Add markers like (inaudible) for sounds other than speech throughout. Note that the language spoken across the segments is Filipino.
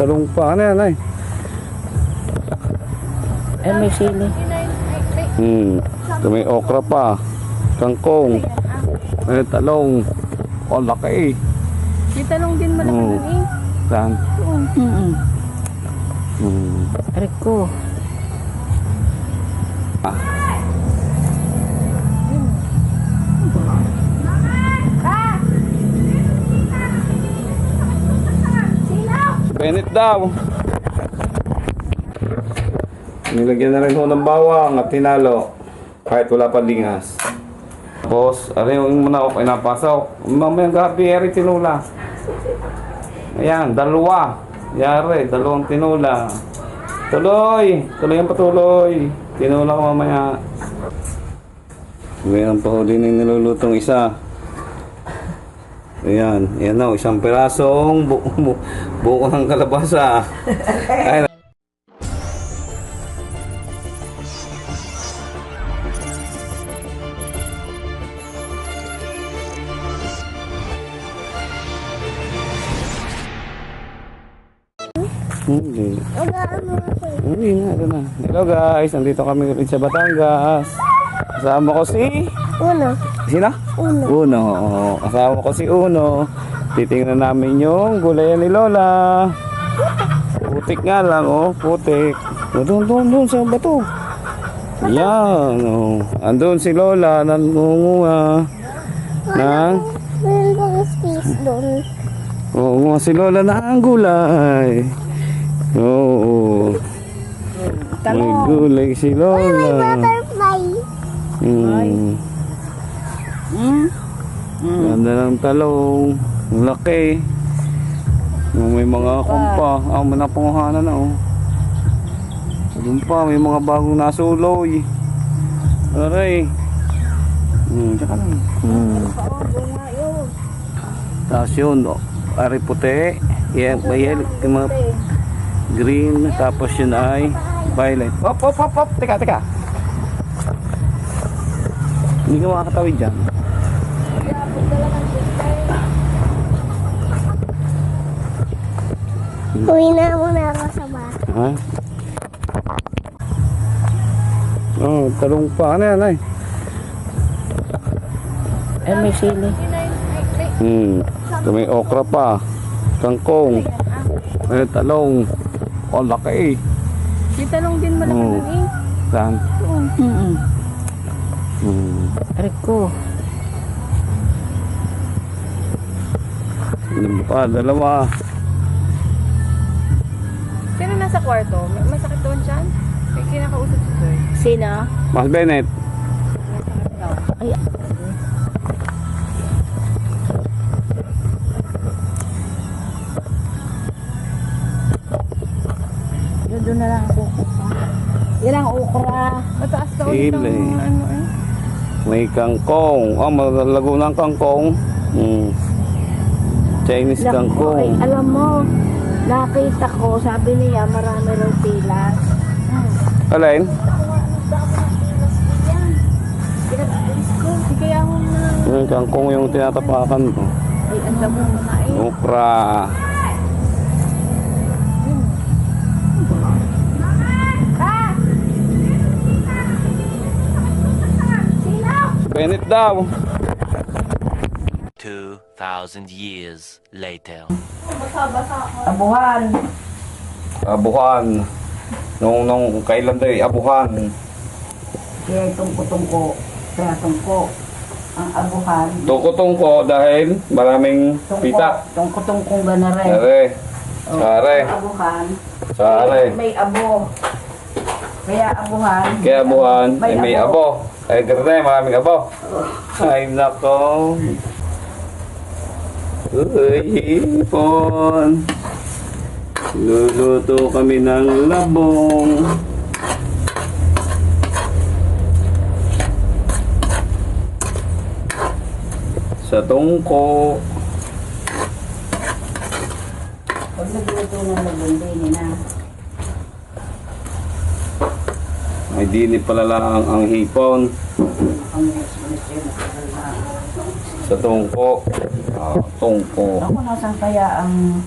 talong pa. Ano yan, ay? Eh, may sili. Hmm. Ito may okra pa. Kangkong. Ay, talong. Oh, laki eh. May talong din malaki dun eh. Saan? Mm-mm. Hmm. Rico. Bennett daw. Nilagyan na rin ho ng bawang at tinalo. Kahit wala pa lingas. Tapos, ano yung manok ay napasok. Mamayang gabi, eri tinula. Ayan, dalawa. Yari, dalawang tinula. Tuloy! Tuloy ang patuloy. Tinula ko mamaya. Mayroon pa ho din yung nilulutong isa. Ayan, ayan o, isang pirasong bu bu buo ng kalabasa. Ay, Hindi. Hindi nga. Hello guys, nandito kami ulit sa Batangas. Kasama ko si... Uno. Sino? Uno. Uno. oo. Kasama ko si Uno. Titingnan namin yung gulayan ni Lola. Putik nga lang, oh. Putik. Oh, doon, doon, doon sa bato. Yan, oh. Andun si Lola, nangunguha. Ng... Meron bang space doon? Oo, nga si Lola na ang gulay. Oo. May gulay si Lola. Butterfly. Hmm. Mm. Ganda ng talong. Ang laki. May mga kumpa. Ah, may napanguhanan na oh. Doon pa, may mga bagong nasuloy. Aray. Hmm, tsaka lang. Hmm. Tapos yun, oh, ari puti. Yan, may mga green. Tapos yun ay violet. Hop, hop, hop, hop. Teka, teka. Hindi ka makakatawid dyan. Uwi na muna ako sa bahay. Ha? Oh, talong pa. Ano yan, ay? Eh, may sili. Hmm. Ito may okra pa. Kangkong. Ay, talong. Oh, laki eh. May talong din malaki Oo. dun eh. Saan? Mm-mm. Hmm. Rico. Ano pa? Dalawa. Nasa kwarto? May masakit doon dyan? May kinakausap si Sir. Sino? Mas Bennett. Daw. Ay, yun doon na lang ako. Yan ang okra. Mataas daw Sili. itong ano eh. May kangkong. Oh, malalago ng kangkong. Hmm. Chinese Naku, ay, kangkong. alam mo, nakita ko, sabi niya, marami raw. Sige ako na. Yung kangkong yung tinatapakan ko. Ay, ang damo na eh. Okra. Bennett daw. 2,000 years later. Abuhan. Abuhan. Nung, nung kailan daw eh, abuhan. Kaya tungko-tungko. Kaya tungko. Ang abuhan. Tungko-tungko dahil maraming pita. Tungko-tungkong gana rin. Sare. Sare. Abuhan. Sare. May abo. Kaya abuhan. Kaya abuhan, ay may abo. Ay, dito tayo, maraming abo. Ay, nako. Uy, hipon. Luluto kami ng labong. Sa tungko. Pag nagluto ng lagundi na. Ay, dini pala lang ang hipon. Sa tungko. Ah, tungko. Ako nasan kaya ang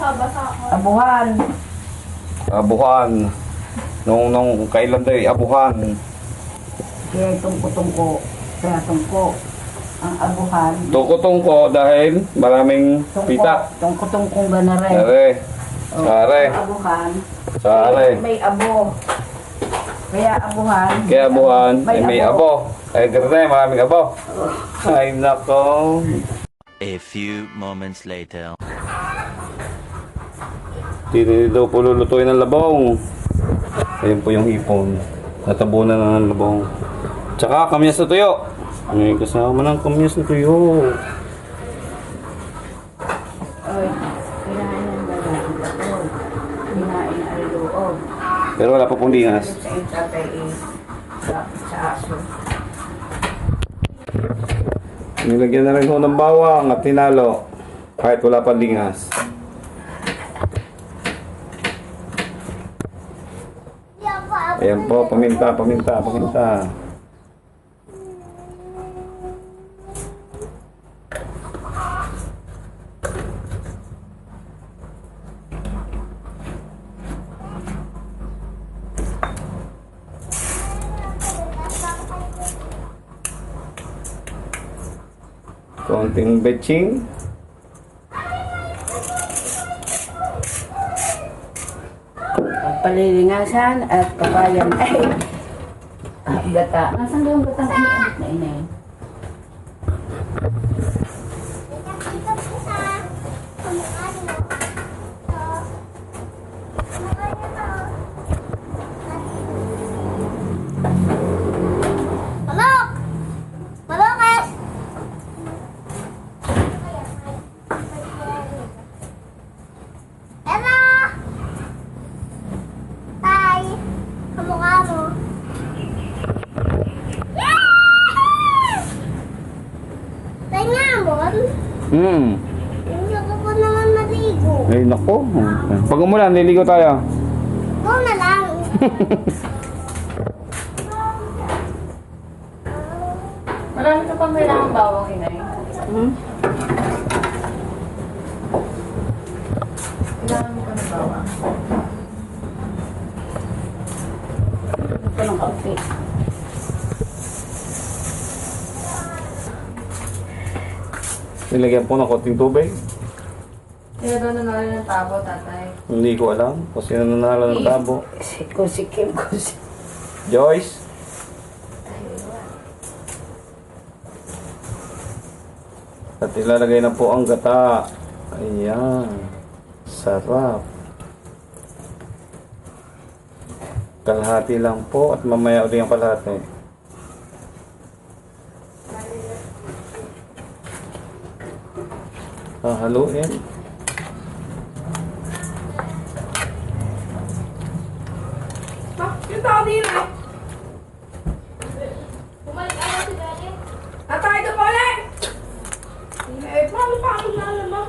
Abuhan. Abuhan. Nung, nung kailan daw abuhan. Kaya tungko-tungko. Kaya tungko. Ang abuhan. Tungko-tungko dahil maraming pita. Tungko-tungkong ganare. Are. Sare. Abuhan. Sare. May abo. Kaya abuhan. Kaya abuhan ay may abo. Ay ganun na maraming abo. Ay nako. A few moments later. Dito daw po lulutuin ng labong. Ayun po yung hipon. Natabunan na ng labong. Tsaka kamyas na tuyo. May kasama ng kamyas na tuyo. Pero wala pa pong tatay eh. Nilagyan na rin ho ng bawang at tinalo. Kahit wala pa lingas. Ayan po, paminta, paminta, paminta. Konting betching. Palilingasan at kabayan (laughs) ay ah, gata. Nasaan ba yung gatang iniabot na inay? Hmm. Hindi ko naman maligo. Ay, nako. Pag umulan, niligo tayo. Go na lang. (laughs) Marami ka pang kailangan bawang inay. Hmm? Kailangan mo pa ng bawang. Ito ng kaunti. Nilagyan po ng konting tubig. Kaya doon na narin ng tabo, tatay. Hindi ko alam kung sino nanalo ng tabo. Si, kung si Kim, kung si... Joyce? At ilalagay na po ang gata. Ayan. Sarap. Kalahati lang po at mamaya uli ang kalahati. Hahaluin. Yung tao din eh. Atay ka pa ulit! Eh, paano pa ako lalama?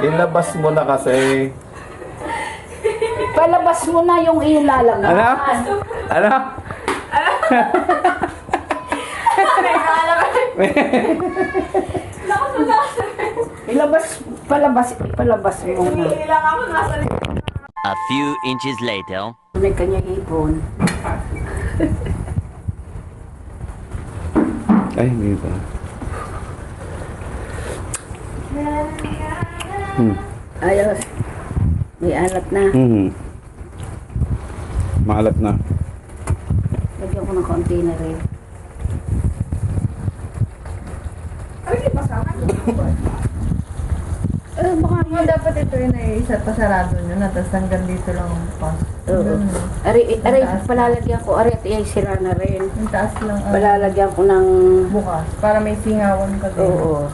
Ilabas mo na kasi. Palabas mo na yung ilalang. Ano? Ano? (laughs) (laughs) Ilabas, palabas, palabas mo na. Kailangan ako nasa A few inches later. May kanya hipon. Ay, hindi ba? Hmm. Ayos. May alat na. Hmm. Maalat na. Lagyan ko ng konti na rin. Eh, baka nga dapat ito yun ay isa pasarado nyo na, tapos hanggang dito lang ang pas. Oo. Ganun. Ari, ari, palalagyan ko. Ari, at ay sira na rin. Yung taas lang ang Palalagyan ko ng... bukas, para may singawan ka din. Oo.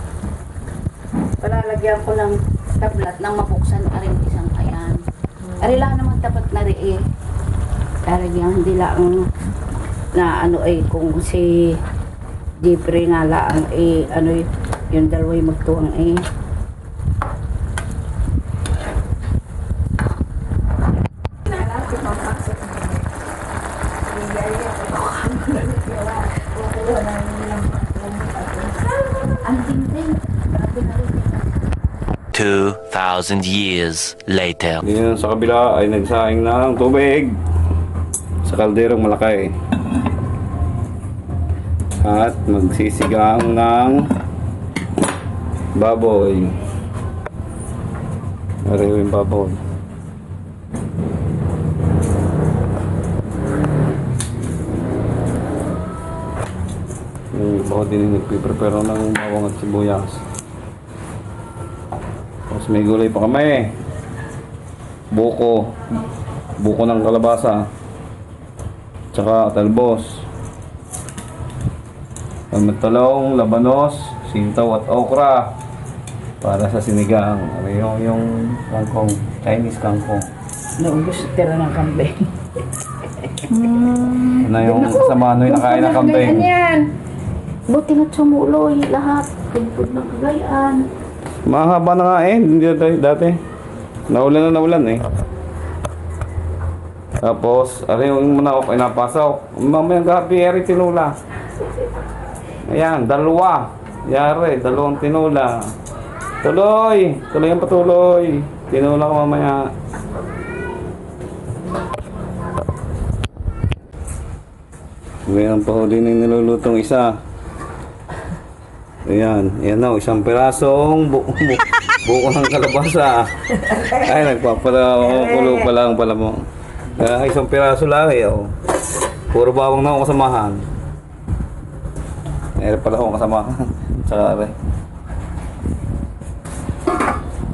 Palalagyan ko ng tablat nang mabuksan ari isang ayan. Ari lang naman tapat na rin eh. Lalagyan hindi lang na ano eh kung si Jeffrey nga lang eh ano y- yung dalawa yung magtuwang eh. Ang dinding. Grabe na rin. 2,000 2,000 years later. Ngayon sa kabila ay nagsaing ng tubig sa kalderong malaki. At magsisigang ng baboy. Ariyo yung baboy. Yung iba ko din nagpiprepare ng bawang at sibuyas. Tapos may gulay pa kami buko buko ng kalabasa tsaka talbos talong, labanos sintaw at okra para sa sinigang ano yung, yung kangkong Chinese kangkong Naubos tira ng kambing. (laughs) ano yung kasama ano yung nakain ng kambing yan. Buti na sumuloy lahat. Pagpud ng kagayaan. Mahaba na nga eh hindi dati, naulan na naulan eh. Tapos ano yung manok ay napasok mamayang gabi eri tinula. Ayan dalawa. Yari dalawang tinula. Tuloy! Tuloy ang patuloy. Tinula ka mamaya. Mayroon pa na yung nilulutong isa. Ayan, ayan na, isang pirasong bu (laughs) bu buko ng kalabasa. Ay, nagpapakulo pa lang pala mo. Kaya isang piraso lang eh, oh. Puro bawang na ako kasamahan. Meron pala akong kasamahan. (laughs) Tsaka aray.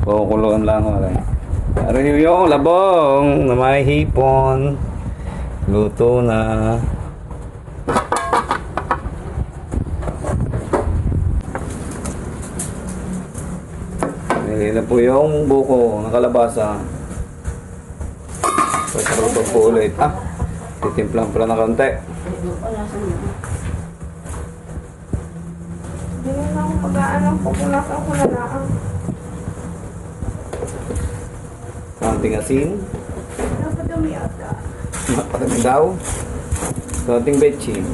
Kukuluan lang ako aray. Aray yung labong na may hipon. Luto na. Ayan na po yung buko ng kalabasa. Pasarap po ulit. Ah, titimplang pala ng konti. Hindi na ako pag-aanong ko kung nasaan ko na lang. Konting asin. Dapat umiyak ka. Patamig daw. Konting betchin.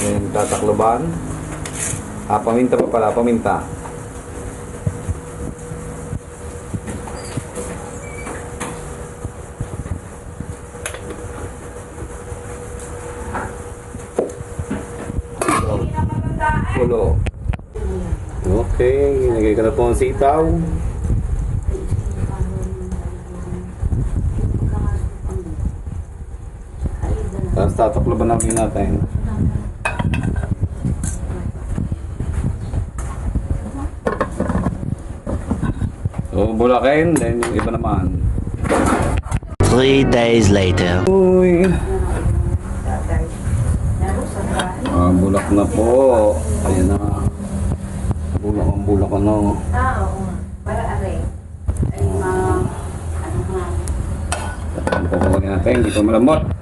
Then tatakloban. Ah, paminta pa pala, paminta. Pulo. Okay, nagay ka na po ang sitaw. Tapos tatakloban namin natin. So, bulakin, then yung iba naman. Three days later. Uy! Ah, bulak na po. Ayan na. Bulak ang bulak ano. Ah, oo. Para aray. Ay, ma... Ano nga. Ang papawagin natin, hindi pa malamot.